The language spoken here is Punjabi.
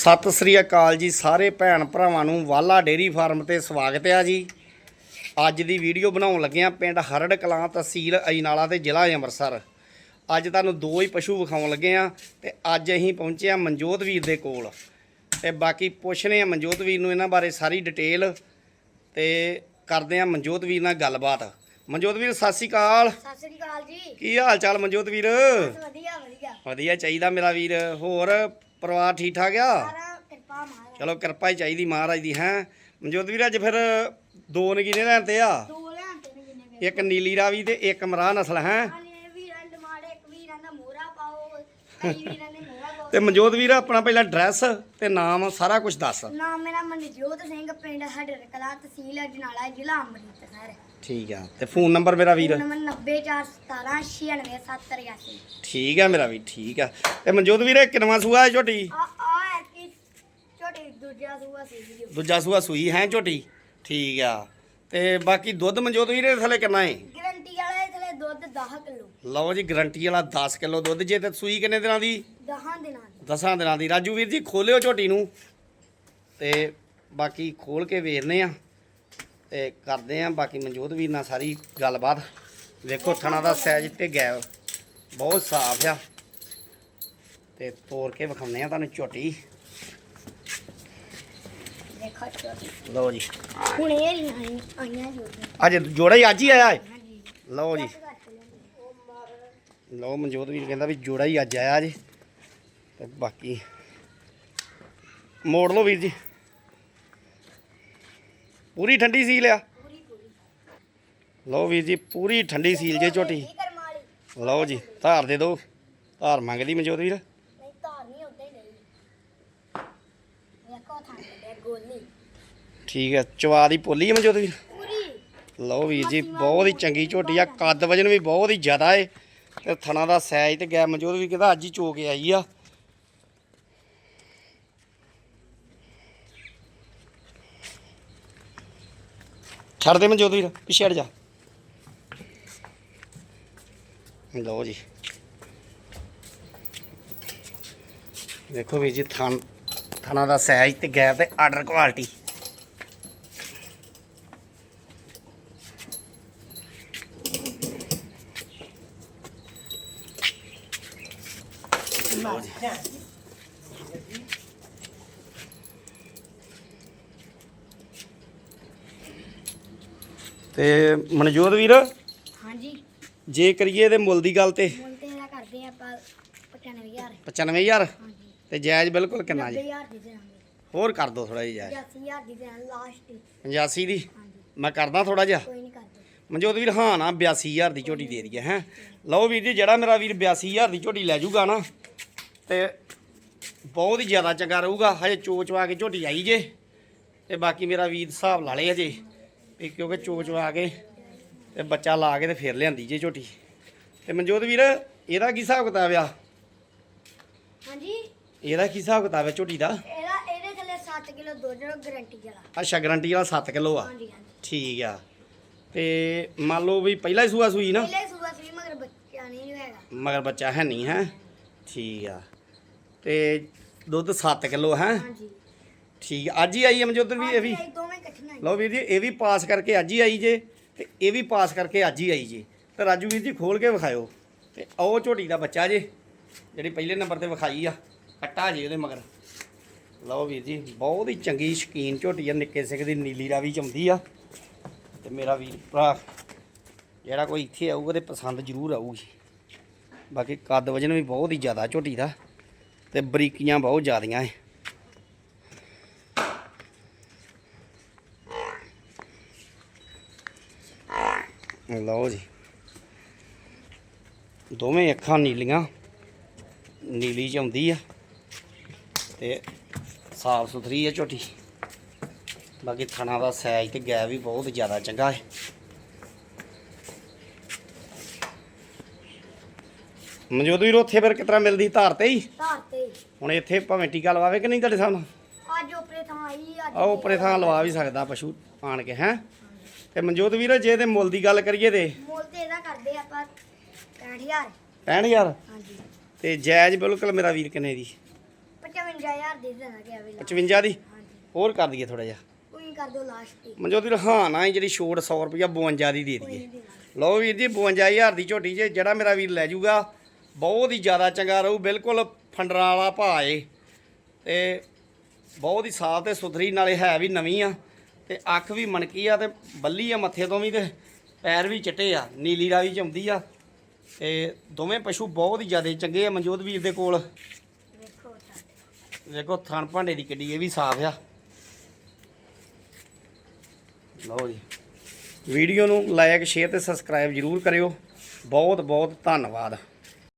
ਸਤਿ ਸ੍ਰੀ ਅਕਾਲ ਜੀ ਸਾਰੇ ਭੈਣ ਭਰਾਵਾਂ ਨੂੰ ਵਾਲਾ ਡੇਰੀ ਫਾਰਮ ਤੇ ਸਵਾਗਤ ਹੈ ਜੀ। ਅੱਜ ਦੀ ਵੀਡੀਓ ਬਣਾਉਣ ਲੱਗੇ ਆ ਪਿੰਡ ਹਰੜ ਕਲਾਂ ਤਹਿਸੀਲ ਅਜਨਾਲਾ ਤੇ ਜ਼ਿਲ੍ਹਾ ਅੰਮ੍ਰਿਤਸਰ। ਅੱਜ ਤੁਹਾਨੂੰ ਦੋ ਹੀ ਪਸ਼ੂ ਵਿਖਾਉਣ ਲੱਗੇ ਆ ਤੇ ਅੱਜ ਅਸੀਂ ਪਹੁੰਚੇ ਆ ਮਨਜੋਤ ਵੀਰ ਦੇ ਕੋਲ। ਤੇ ਬਾਕੀ ਪੁੱਛਨੇ ਆ ਮਨਜੋਤ ਵੀਰ ਨੂੰ ਇਹਨਾਂ ਬਾਰੇ ਸਾਰੀ ਡਿਟੇਲ ਤੇ ਕਰਦੇ ਆ ਮਨਜੋਤ ਵੀਰ ਨਾਲ ਗੱਲਬਾਤ। ਮਨਜੋਤ ਵੀਰ ਸਤਿ ਸ੍ਰੀ ਅਕਾਲ। ਸਤਿ ਸ੍ਰੀ ਅਕਾਲ ਜੀ। ਕੀ ਹਾਲ ਚਾਲ ਮਨਜੋਤ ਵੀਰ? ਵਧੀਆ ਵਧੀਆ। ਵਧੀਆ ਚਾਹੀਦਾ ਮੇਰਾ ਵੀਰ। ਹੋਰ ਪਰਿਵਾਰ ਠੀਕ ਠਾਕ ਆ? ਸਾਰਾ ਕਿਰਪਾ ਮਹਾਰਾਜ। ਚਲੋ ਕਿਰਪਾ ਹੀ ਚਾਹੀਦੀ ਮਹਾਰਾਜ ਦੀ ਹੈ? ਮਨਜੋਤ ਵੀਰ ਅੱਜ ਫਿਰ ਦੋ ਨਗੀਨੇ ਲੈਣ ਤੇ ਆ? ਦੋ ਲਿਆਂਦੇ ਨੇ ਜਿੰਨੇ ਵੀ। ਇੱਕ ਨੀਲੀ ਰਾਵੀ ਤੇ ਇੱਕ ਮਰਾਹ ਨਸਲ ਹੈ? ਆਨੇ ਵੀਰਾਂ ਦੇ ਮਾੜੇ ਇੱਕ ਵੀਰਾਂ ਦਾ ਮੋਹਰਾ ਪਾਓ ਕਈ ਵੀਰਾਂ ਦੇ ਮੋਹਰਾ ਪਾਓ। ਤੇ ਮਨਜੋਤ ਵੀਰ ਆਪਣਾ ਪਹਿਲਾਂ ਐਡਰੈਸ ਤੇ ਨਾਮ ਸਾਰਾ ਕੁਝ ਦੱਸ। ਨਾਮ ਮੇਰਾ ਮਨਜੋਤ ਸਿੰਘ ਪਿੰਡ ਹਡਰ ਕਲਾ ਤਹਿਸੀਲ ਅਜਨਾਲਾ ਜ਼ਿਲ੍ਹਾ ਅੰਮ੍ਰਿਤਸਰ। ਠੀਕ ਆ। ਤੇ ਫੋਨ ਨੰਬਰ ਮੇਰਾ ਵੀਰ? ਨੰਬਰ 90417 ਠੀਕ ਆ ਮੇਰਾ ਵੀਰ ਠੀਕ ਆ। ਤੇ ਮਨਜੋਤ ਵੀਰ ਕਿਨਵਾ ਸੂਆ ਹੈ ਝੋਟੀ? ਆ ਆ ਕੀ ਛੋਟੇ ਦੂਜਾ ਸੂਆ ਸੀ। ਜੀ ਦੂਜਾ ਸੂਆ ਸੂਈ ਹੈ ਝੋਟੀ? ਠੀਕ ਆ। ਤੇ ਬਾਕੀ ਦੁੱਧ ਮਨਜੋਤ ਵੀਰ ਥੱਲੇ ਕਿੰਨਾ ਹੈ ਗਰੰਟੀ ਵਾਲਾ ਥਲੇ ਦੁੱਧ 10 ਕਿਲੋ। ਲਓ ਜੀ ਗਰੰਟੀ ਵਾਲਾ 10 ਕਿਲੋ ਦੁੱਧ। ਜੇ ਤੇ ਸੂਈ ਕਿੰਨੇ ਦਿਨਾਂ ਦੀ? 10 ਦਿਨਾਂ ਦੀ। ਦਸਾਂ ਦਿਨਾਂ ਦੀ। ਰਾਜੂ ਵੀਰ ਜੀ ਖੋਲਿਓ ਝੋਟੀ ਨੂੰ। ਤੇ ਬਾਕੀ ਖੋਲ ਕੇ ਵੇਖਦੇ ਆ ਤੇ ਕਰਦੇ ਆ ਬਾਕੀ ਮਨਜੋਤ ਵੀਰ ਨਾਲ ਸਾਰੀ ਗੱਲਬਾਤ। ਵੇਖੋ ਥਣਾ ਦਾ ਸਾਈਜ਼ ਤੇ ਗੈਪ ਬਹੁਤ ਸਾਫ਼ ਆ। ਤੇ ਤੋੜ ਕੇ ਵਿਖਾਉਂਦੇ ਆ ਤੁਹਾਨੂੰ ਝੋਟੀ। ਦੇਖੋ ਲਓ ਜੀ। ਹੁਣ ਇਹ ਆਈਆਂ ਜੋ ਅੱਜ ਜੋੜਾ ਹੀ ਅੱਜ ਹੀ ਆਇਆ ਹੈ ਲਓ ਜੀ। ਲਓ ਮਨਜੋਤ ਵੀਰ ਕਹਿੰਦਾ ਵੀ ਜੋੜਾ ਹੀ ਅੱਜ ਆਇਆ ਜੀ। ਤੇ ਬਾਕੀ ਮੋੜ ਲਓ ਵੀਰ ਜੀ। ਪੂਰੀ ਠੰਡੀ ਸੀਲ ਆ? ਲਓ ਵੀਰ ਜੀ ਪੂਰੀ ਠੰਡੀ ਸੀਲ ਜੇ ਝੋਟੀ। ਲਓ ਜੀ ਧਾਰ ਦੇ ਦਿਓ ਧਾਰ ਮੰਗਦੀ ਮਨਜੋਤ ਵੀਰ? ਠੀਕ ਹੈ ਚਵਾ ਦੀ ਪੋਲੀ ਹੈ ਮਨਜੋਤ ਵੀਰ? ਲਓ ਵੀਰ ਜੀ ਬਹੁਤ ਹੀ ਚੰਗੀ ਝੋਟੀ ਆ ਕੱਦ ਵਜਨ ਵੀ ਬਹੁਤ ਹੀ ਜ਼ਿਆਦਾ ਏ। ਤੇ ਥਣਾ ਦਾ ਸਾਈਜ਼ ਤੇ ਗੈ ਮਨਜੋਤ ਵੀ ਕਹਿੰਦਾ ਅੱਜ ਹੀ ਚੋ ਕੇ ਆਈ ਆ। ਛੱਡ ਦੇ ਮਨਜੋਤ ਵੀਰ, ਪਿੱਛੇ ਹਟ ਜਾ। ਲਓ ਜੀ। ਦੇਖੋ ਵੀਰ ਜੀ, ਥਣ ਥਣਾ ਦਾ ਸਾਈਜ਼ ਤੇ ਗੈਪ ਤੇ ਆਰਡਰ ਕੁਆਲਿਟੀ ਤੇ ਮਨਜੋਤ ਵੀਰ? ਹਾਂਜੀ। ਜੇ ਕਰੀਏ ਇਹਦੇ ਮੁੱਲ ਦੀ ਗੱਲ ਤੇ। ਮੁੱਲ ਤੇ ਇਹਦਾ ਕਰਦੇ ਆਪਾਂ 95000 95000 ਹਾਂਜੀ। ਤੇ ਜਾਇਜ਼ ਬਿਲਕੁਲ ਕਿੰਨਾ ਜੀ? 90000 ਦੀ ਦੇਵਾਂਗੇ ਹੋਰ ਕਰ ਦੋ ਥੋੜਾ ਜਿਹਾ ਜਾਇਜ਼। 80000 ਦੀ ਲਾਸਟ 85 ਦੀ। ਮੈਂ ਕਰਦਾ ਥੋੜਾ ਜਿਹਾ। ਕੋਈ ਨਹੀਂ ਕਰਦੇ। ਮਨਜੋਤ ਵੀਰ ਹਾਂ ਨਾ 82000 ਦੀ ਝੋਟੀ ਦੇ ਦਈਏ ਹੈ। ਲਓ ਵੀਰ ਜੀ ਜਿਹੜਾ ਮੇਰਾ ਵੀਰ 82000 ਦੀ ਝੋਟੀ ਲੈ ਜਾਊਗਾ ਨਾ ਤੇ ਬਹੁਤ ਹੀ ਜ਼ਿਆਦਾ ਚੰਗਾ ਰਹੂਗਾ। ਹਜੇ ਚੋਚਵਾ ਕੇ ਝੋਟੀ ਆਈ ਜੇ ਤੇ ਬਾਕੀ ਮੇਰਾ ਵੀਰ ਹਿਸਾਬ ਲਾ ਲੇ ਹਜੇ। ਵੀ ਕਿਉਂਕਿ ਚੋਚਵਾ ਕੇ ਤੇ ਬੱਚਾ ਲਾ ਕੇ ਤੇ ਫਿਰ ਲਿਆਂਦੀ ਜੇ ਝੋਟੀ। ਤੇ ਮਨਜੋਤ ਵੀਰ ਇਹਦਾ ਕੀ ਹਿਸਾਬ ਕਿਤਾਬ ਆ? ਹਾਂਜੀ। ਇਹਦਾ ਕੀ ਹਿਸਾਬ ਕਿਤਾਬ ਹੈ ਝੋਟੀ ਦਾ? ਇਹਦਾ ਇਹਦੇ ਥੱਲੇ 7 ਕਿਲੋ ਦੁੱਧ ਗਾਰੰਟੀ ਵਾਲਾ ਅੱਛਾ ਗਰੰਟੀ ਵਾਲਾ 7 ਕਿਲੋ ਆ? ਹਾਂਜੀ ਹਾਂਜੀ। ਠੀਕ ਆ। ਤੇ ਮੰਨ ਲਓ ਵੀ ਪਹਿਲਾ ਹੀ ਸੂਆ ਸੂਈ ਨਾ? ਪਹਿਲੇ ਸੂਆ ਸੀ ਮਗਰ ਬੱਚਾ ਨਹੀਂ ਹੋਏਗਾ ਮਗਰ ਬੱਚਾ ਹੈ ਨਹੀਂ ਹੈ? ਠੀਕ ਆ। ਤੇ ਦੁੱਧ 7 ਕਿਲੋ ਹੈ? ਹਾਂਜੀ। ਠੀਕ ਆ। ਅੱਜ ਹੀ ਆਈ ਹੈ ਮਨਜੋਦਰ ਵੀ ਇਹ ਵੀ? ਹਾਂਜੀ। ਲਓ ਵੀਰ ਜੀ, ਇਹ ਵੀ ਪਾਸ ਕਰਕੇ ਅੱਜ ਹੀ ਆਈ ਜੇ ਤੇ ਇਹ ਵੀ ਪਾਸ ਕਰਕੇ ਅੱਜ ਹੀ ਆਈ ਜੇ। ਤੇ ਰਾਜੂ ਵੀਰ ਜੀ ਖੋਲ ਕੇ ਵਿਖਾਇਓ ਤੇ ਆਓ ਝੋਟੀ ਦਾ ਬੱਚਾ ਜੇ, ਜਿਹੜੀ ਪਹਿਲੇ ਨੰਬਰ ਤੇ ਵਿਖਾਈ ਆ, ਕੱਟਾ ਜੇ ਉਹਦੇ ਮਗਰ। ਲਓ ਵੀਰ ਜੀ, ਬਹੁਤ ਹੀ ਚੰਗੀ ਸ਼ਕੀਨ ਝੋਟੀ ਆ, ਨਿੱਕੇ ਸਿੱਕ ਦੀ ਨੀਲੀ ਰਾਵੀ ਚਮਦੀ ਆ। ਤੇ ਮੇਰਾ ਵੀਰ ਭਰਾ, ਜਿਹੜਾ ਕੋਈ ਇੱਥੇ ਆਊਗਾ ਤੇ ਪਸੰਦ ਜ਼ਰੂਰ ਆਊਗੀ। ਬਾਕੀ ਕੱਦ ਵਜਨ ਵੀ ਬਹੁਤ ਹੀ ਜ਼ਿਆਦਾ ਝੋਟੀ ਦਾ ਤੇ ਬਰੀਕੀਆਂ ਬਹੁਤ ਜ਼ਿਆਦੀਆਂ ਹੈ ਲਓ ਜੀ। ਦੋਵੇਂ ਅੱਖਾਂ ਨੀਲੀਆਂ ਨੀਲੀ ਚ ਆਉਂਦੀ ਆ ਤੇ ਸਾਫ਼ ਸੁਥਰੀ ਹੈ ਝੋਟੀ। ਬਾਕੀ ਥਣਾ ਦਾ ਸਾਈਜ਼ ਤੇ ਗੈ ਵੀ ਬਹੁਤ ਜ਼ਿਆਦਾ ਚੰਗਾ ਹੈ। ਮਨਜੋਤ ਵੀਰ ਉੱਥੇ ਫਿਰ ਕਿਤਨਾ ਮਿਲਦੀ ਧਾਰ ਤੇ ਹੀ? ਧਾਰ ਤੇ ਹੁਣ ਇੱਥੇ ਭਾਵੇਂ ਟੀਕਾ ਲਵਾਵੇ ਕਿ ਨਹੀਂ ਤੁਹਾਡੇ ਸਾਹਮਣੇ? ਅੱਜ ਉਪਰੇ ਥਾਂ ਆਈ ਅੱਜ ਆ ਉੱਪਰੇ ਥਾਂ ਲਵਾ ਵੀ ਸਕਦਾ ਪਸ਼ੂ ਆਣ ਕੇ ਹੈ? ਤੇ ਮਨਜੋਤ ਵੀਰ ਜੇ ਤੇ ਮੁੱਲ ਦੀ ਗੱਲ ਕਰੀਏ ਤੇ? ਮੁੱਲ ਤੇ ਇਹਦਾ ਕਰਦੇ ਆਪਾਂ 65000 65000 ਹਾਂਜੀ। ਤੇ ਜਾਇਜ਼ ਬਿਲਕੁਲ ਮੇਰਾ ਵੀਰ ਕਿੰਨੇ ਦੀ? 55000 ਦੇ ਦੇਣਾ ਕਿ ਅਵੇ 55 ਦੀ? ਹੋਰ ਕਰ ਦਈਏ ਥੋੜਾ ਜਿਹਾ। ਕੋਈ ਕਰ ਦਿਓ ਲਾਸਟ ਤੇ। ਮਨਜੋਤ ਵੀਰ ਹਾਂ ਨਾ ਹੀ ਜਿਹੜੀ ਛੋਟ 100 ਰੁਪਇਆ 52 ਦੀ ਦੇ ਦਈਏ। ਲਓ ਵੀਰ ਜੀ 52000 ਦੀ ਝੋਟੀ ਜੇ ਜਿਹੜਾ ਮੇਰਾ ਵੀਰ ਲੈ ਜਾਊਗਾ ਬਹੁਤ ਹੀ ਜ਼ਿਆਦਾ ਚੰਗਾ ਰਹੂ ਬਿਲਕੁਲ ਫੰਡਰਾਂ ਵਾਲਾ ਭਾਅ ਏ। ਤੇ ਬਹੁਤ ਹੀ ਸਾਫ਼ ਤੇ ਸੁਥਰੀ ਨਾਲੇ ਹੈ ਵੀ ਨਵੀਂ ਆ। ਤੇ ਅੱਖ ਵੀ ਮਣਕੀ ਆ ਤੇ ਬੱਲੀ ਆ ਮੱਥੇ ਤੋਂ ਵੀ ਤੇ, ਪੈਰ ਵੀ ਚਿੱਟੇ ਆ, ਨੀਲੀ ਰਾਵੀ ਚ ਆਉਂਦੀ ਆ। ਤੇ ਦੋਵੇਂ ਪਸ਼ੂ ਬਹੁਤ ਹੀ ਜ਼ਿਆਦਾ ਚੰਗੇ ਆ ਮਨਜੋਤ ਵੀਰ ਦੇ ਕੋਲ। ਦੇਖੋ ਥਣ ਭਾਂਡੇ ਦੀ ਕਿੱਡੀ, ਇਹ ਵੀ ਸਾਫ਼ ਆ। ਲਓ ਜੀ। ਵੀਡੀਓ ਨੂੰ ਲਾਇਕ, ਸ਼ੇਅਰ ਤੇ ਸਬਸਕ੍ਰਾਈਬ ਜਰੂਰ ਕਰਿਓ। ਬਹੁਤ ਬਹੁਤ ਧੰਨਵਾਦ।